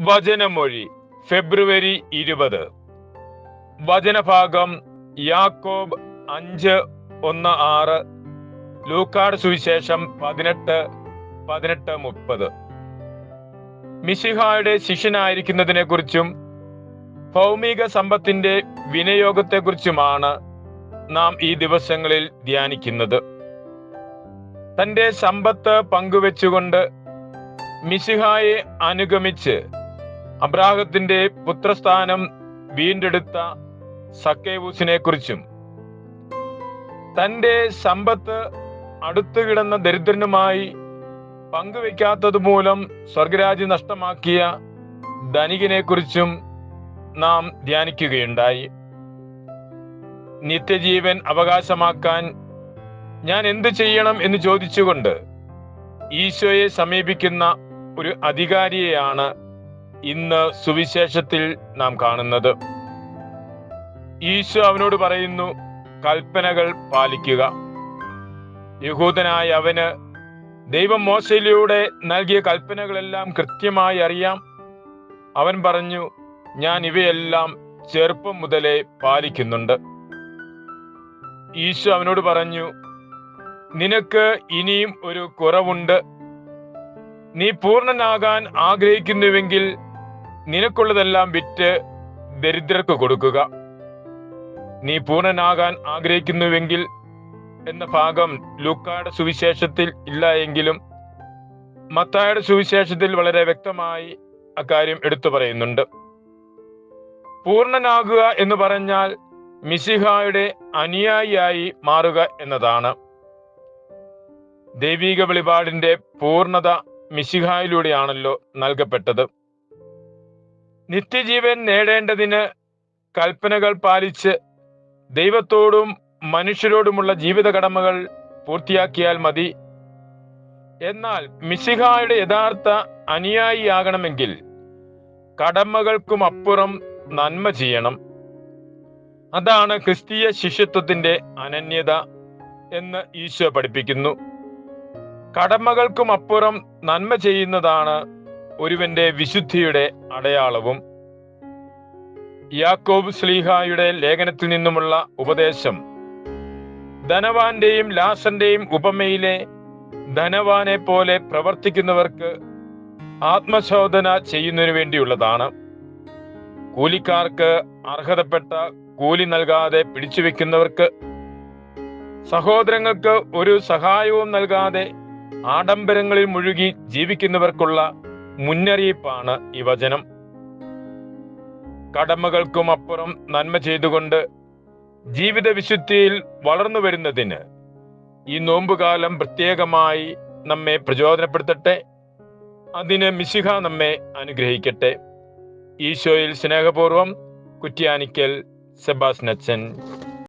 വചനമൊഴി ഫെബ്രുവരി ഇരുപത്. വചനഭാഗം യാക്കോബ് അഞ്ച് ഒന്ന് ആറ് ലൂക്കാട് സുവിശേഷം പതിനെട്ട് പതിനെട്ട് മുപ്പത്. മിശിഹായുടെ ശിഷ്യനായിരിക്കുന്നതിനെ കുറിച്ചും ഭൗമിക സമ്പത്തിന്റെ വിനിയോഗത്തെക്കുറിച്ചുമാണ് നാം ഈ ദിവസങ്ങളിൽ ധ്യാനിക്കുന്നത്. തന്റെ സമ്പത്ത് പങ്കുവെച്ചുകൊണ്ട് മിശിഹായെ അനുഗമിച്ച് അബ്രാഹത്തിന്റെ പുത്രസ്ഥാനം വീണ്ടെടുത്ത സക്കേവൂസിനെ കുറിച്ചും തന്റെ സമ്പത്ത് അടുത്തു കിടന്ന ദരിദ്രനുമായി പങ്കുവെക്കാത്തത് മൂലം സ്വർഗരാജ്യം നഷ്ടമാക്കിയ ധനികനെ കുറിച്ചും നാം ധ്യാനിക്കുകയുണ്ടായി. നിത്യജീവൻ അവകാശമാക്കാൻ ഞാൻ എന്തു ചെയ്യണം എന്ന് ചോദിച്ചുകൊണ്ട് ഈശോയെ സമീപിക്കുന്ന ഒരു അധികാരിയെയാണ് ഇന്ന് സുവിശേഷത്തിൽ നാം കാണുന്നത്. ഈശോ അവനോട് പറയുന്നു കൽപ്പനകൾ പാലിക്കുക. യഹൂദനായ അവന് ദൈവം മോശയിലൂടെ നൽകിയ കൽപ്പനകളെല്ലാം കൃത്യമായി അറിയാം. അവൻ പറഞ്ഞു ഞാൻ ഇവയെല്ലാം ചെറുപ്പം മുതലേ പാലിക്കുന്നുണ്ട്. ഈശോ അവനോട് പറഞ്ഞു നിനക്ക് ഇനിയും ഒരു കുറവുണ്ട്. നീ പൂർണനാകാൻ ആഗ്രഹിക്കുന്നുവെങ്കിൽ നിനക്കുള്ളതെല്ലാം വിറ്റ് ദരിദ്രർക്ക് കൊടുക്കുക. നീ പൂർണനാകാൻ ആഗ്രഹിക്കുന്നുവെങ്കിൽ എന്ന ഭാഗം ലൂക്കായുടെ സുവിശേഷത്തിൽ ഇല്ല എങ്കിലും മത്തായുടെ സുവിശേഷത്തിൽ വളരെ വ്യക്തമായി അക്കാര്യം എടുത്തു പറയുന്നുണ്ട്. പൂർണനാകുക എന്ന് പറഞ്ഞാൽ മിസിഹായുടെ അനുയായിയായി മാറുക എന്നതാണ്. ദൈവിക വെളിപാടിന്റെ പൂർണത മിശിഹായിലൂടെയാണല്ലോ നൽകപ്പെട്ടത്. നിത്യജീവൻ നേടേണ്ടതിന് കൽപ്പനകൾ പാലിച്ച് ദൈവത്തോടും മനുഷ്യരോടുമുള്ള ജീവിത കടമകൾ പൂർത്തിയാക്കിയാൽ മതി. എന്നാൽ മിശിഹായുടെ യഥാർത്ഥ അനുയായിയാകണമെങ്കിൽ കടമകൾക്കും അപ്പുറം നന്മ ചെയ്യണം. അതാണ് ക്രിസ്തീയ ശിഷ്യത്വത്തിന്റെ അനന്യത എന്ന് ഈശോ പഠിപ്പിക്കുന്നു. കടമകൾക്കും അപ്പുറം നന്മ ചെയ്യുന്നതാണ് ഒരുവന്റെ വിശുദ്ധിയുടെ അടയാളവും യാക്കോബ് സ്ലീഹായുടെ ലേഖനത്തിൽ നിന്നുമുള്ള ഉപദേശം. ധനവാന്റെയും ലാസന്റെയും ഉപമയിലെ ധനവാനെ പോലെ പ്രവർത്തിക്കുന്നവർക്ക് ആത്മശോധന ചെയ്യുന്നതിനു വേണ്ടിയുള്ളതാണ്. കൂലിക്കാർക്ക് അർഹതപ്പെട്ട കൂലി നൽകാതെ പിടിച്ചു വെക്കുന്നവർക്ക് സഹോദരങ്ങൾക്ക് ഒരു സഹായവും നൽകാതെ ആഡംബരങ്ങളിൽ മുഴുകി ജീവിക്കുന്നവർക്കുള്ള മുന്നറിയിപ്പാണ് ഈ വചനം. കടമകൾക്കും അപ്പുറം നന്മ ചെയ്തുകൊണ്ട് ജീവിത വിശുദ്ധിയിൽ വളർന്നു വരുന്നതിന് ഈ നോമ്പുകാലം പ്രത്യേകമായി നമ്മെ പ്രചോദനപ്പെടുത്തട്ടെ. അതിന് മിശിഹ നമ്മെ അനുഗ്രഹിക്കട്ടെ. ഈശോയിൽ സ്നേഹപൂർവം കുറ്റ്യാനിക്കൽ സെബാസ്നച്ചൻ